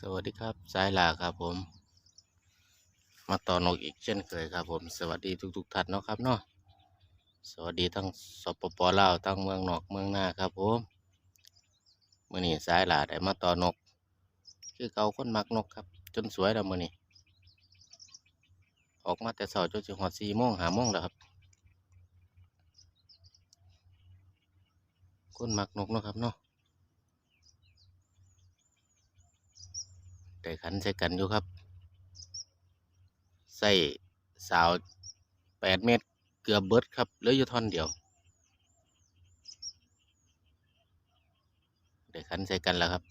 สวัสดีครับสายลาครับผม มาต่อนกอีกเช่นเคยครับผม สวัสดีทุกๆท่านเนาะครับเนาะสวัสดีทั้งสปปลาวทั้งเมืองนอกเมืองหน้าครับผมเมื่อนี้สายลาได้มาต่อนก คือเกาคนมักนกครับ จนสวยแล้วเมื่อนี้ออกมาแต่เช้าจนถึงหอดสี่โมงหาโมงแล้วครับคนมักนกเนาะครับเนาะ ได้ขันใส่กันอยู่ครับ ใส่สาวแปดเมตรเกือบเบิดครับเหลืออยู่ท่อนเดียวได้ขันใส่กันแล้วครับ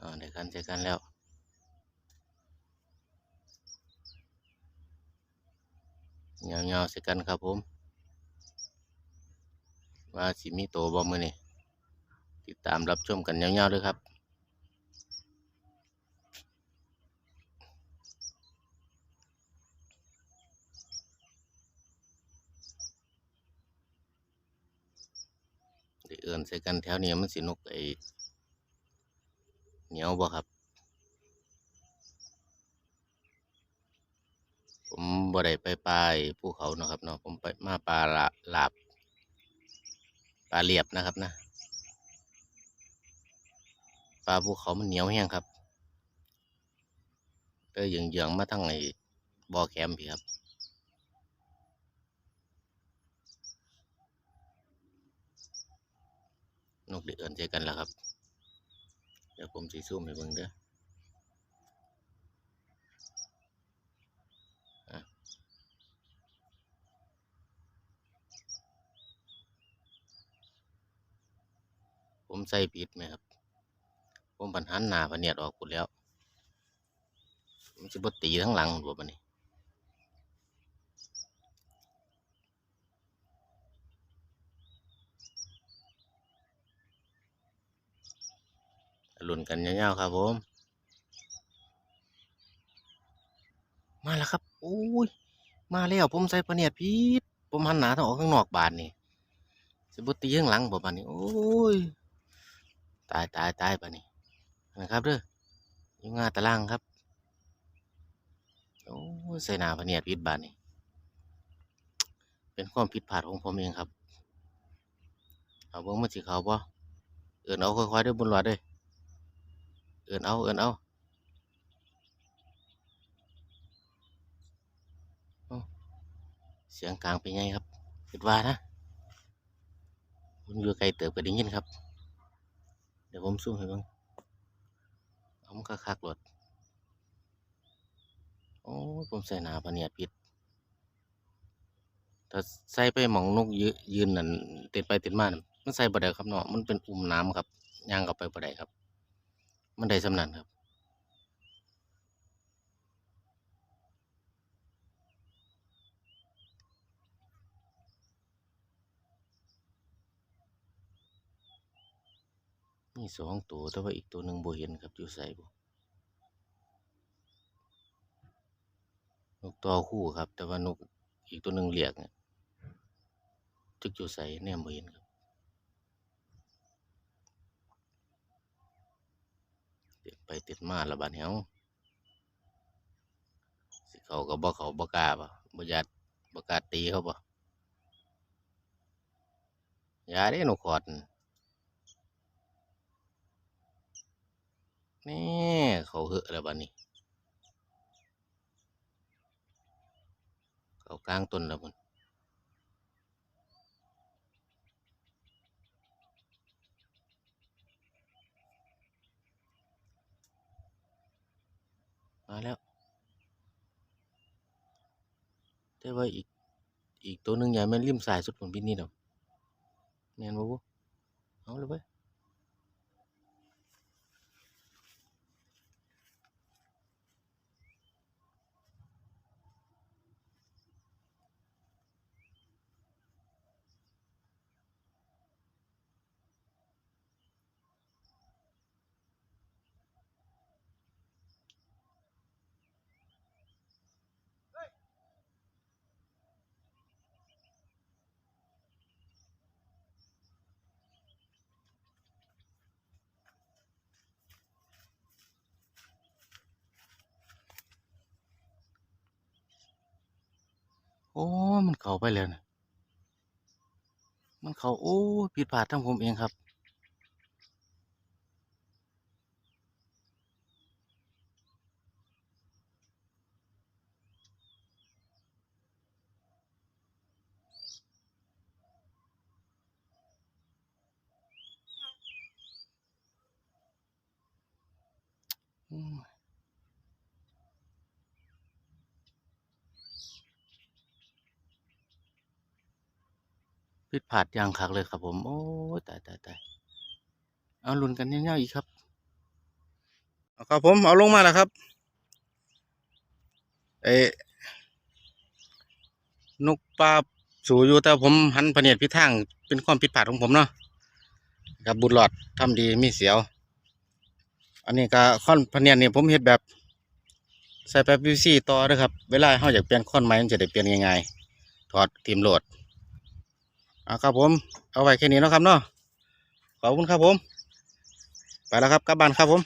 อ่าได้ขันใส่กันแล้วเงาๆใส่กันครับผมว่าสิมีโตบ่มือนี่ ติดตามรับชมกันยาวๆด้วยครับด้เอื่นใส่กันแถวนี้มันสินกไอเหนียวบ่ครับ ผมบ่ได้ไปปลายภูเขาเนาะครับเนาะผมไปมาปลาลาลาบปลาเรียบนะครับนะ ปลาภูเขามันเหนียวแห้งครับเออเหยืองๆมาทั้งไอ้บ่อแคมพี่ครับนกเดือนใจกันแล้วครับ เดี๋ยวผมสีซูมให้เบิ่งเด้อผมใส่ผิดไหมครับ ผมปัญหาหน้าพะเนียดออกหมดแล้วมันจะบตีทั้งหลังหมดบัดนี้ลุ้นกันยาวๆครับผม มาแล้วครับโอ้ย มาแล้วผมใส่ปะเนียดพีดผมหันหนาต้องออกข้างนอกบานนี่สิบุตีข้างหลังบ่บานนี่โอ้ย ตายตายตายบานนี่ นะครับเด้ออยังงาตะล่างครับโอ้ใส่หนาปะเนียดพีดบานนี่เป็นความผิดพลาดของผมเองครับ เอาเบิ่งมาสิเขาบ่เอื่นเอาค่อยๆด้อบุญหลอดเด้อเอินเอาเอินเอาโอ้เสียงกลางเป็นไงครับคิดว่านะผมอยู่ไกลเติบก็ได้ยินครับ เดี๋ยวผมซูมให้บิ่ง ผมก็คักๆรถโอ้ผมใส่หนาพเนียดพิษถ้าใส่ไปหมองนกยืยืนนั่นติดไปติดมานั่นมันใส่บ่ได้ครับเนาะมันเป็นอุ้มน้ำครับย่างกับไปบ่ได้ครับ มันได้สำนันครับ มีสองตัวแต่ว่าอีกตัวหนึ่งบเห็นครับอยู่ใส่บนกตัวคู่ครับ แต่ว่านกอีกตัวหนึ่งเรียกเนี่ยจึกอยู่ใส่แนมบ่เห็นครับติดไปติดมาละบาดเฮาสิเขาก็บ่เขาบ่กล้าบ่บ่ยากบ่กล้าตีเขาบ่อย่าเด้นกขอด นี่เขาเหอะแล้วบัดนี้ เขากลางต้นแล้วมันมาแล้วแต่ว่าอีก อีกตัวหนึ่งอย่แม่นริมสายสุดผลพิษนี่ดอกแม่นบ่บุเอาเลยเว้ย โอ้ มันเข้าไปแล้วนะมันเข้าโอ้ผิดพลาดทั้งผมเองครับอื มผิดพลาดยางคักเลยครับผม โอ้ตายตายตายเอาลุนกันยาวๆอีกครับเอาครับผมเอาลงมาแล้วครับเอ้นกปลาสูอยู่แต่ผมหันพเนียดพิทางเป็นความผิดพลาดของผมเนาะครับบุญหลอดทำดีมีเสียว อันนี้ก็ค่อนพเนียดนี่ผมเฮ็ดแบบใส่แป๊บวิซี่ต่อนะครับ เวลาเราอยากเปลี่ยนค้อนไม้มันจะได้เปลี่ยนง่ายๆถอดทีมโหลด อ่าครับผมเอาไว้แค่นี้นะครับเนาะขอบคุณครับผม ไปแล้วครับกลับบ้านครับผม